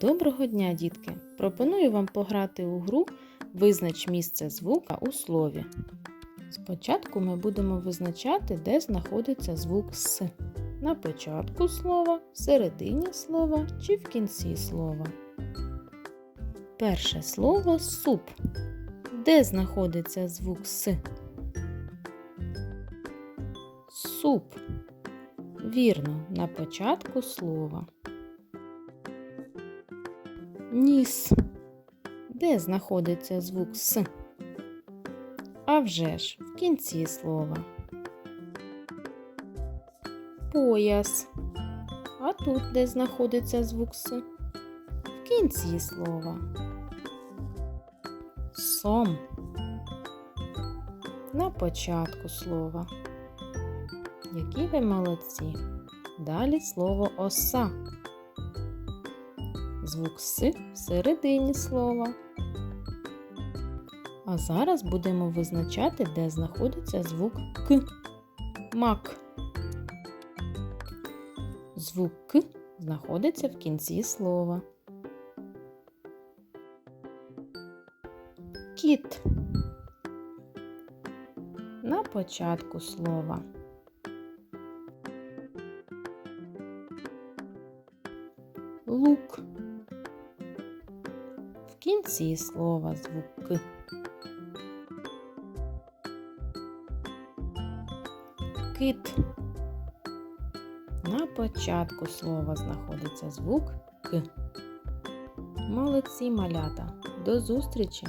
Доброго дня, дітки! Пропоную вам пограти у гру Визнач місце звука у слові. Спочатку ми будемо визначати, де знаходиться звук С. На початку слова, в середині слова чи в кінці слова. Перше слово суп. Де знаходиться звук С? Суп. Вірно, на початку слова. Ніс. Де знаходиться звук С? А вже ж в кінці слова. Пояс. А тут де знаходиться звук С? В кінці слова. Сом. На початку слова. Які ви молодці. Далі слово оса. Звук С в середині слова. А зараз будемо визначати, де знаходиться звук К. Мак. Звук К знаходиться в кінці слова. Кіт. На початку слова. Лук. Кінці слова звук К. Кит. На початку слова знаходиться звук К. Молодці малята. До зустрічі!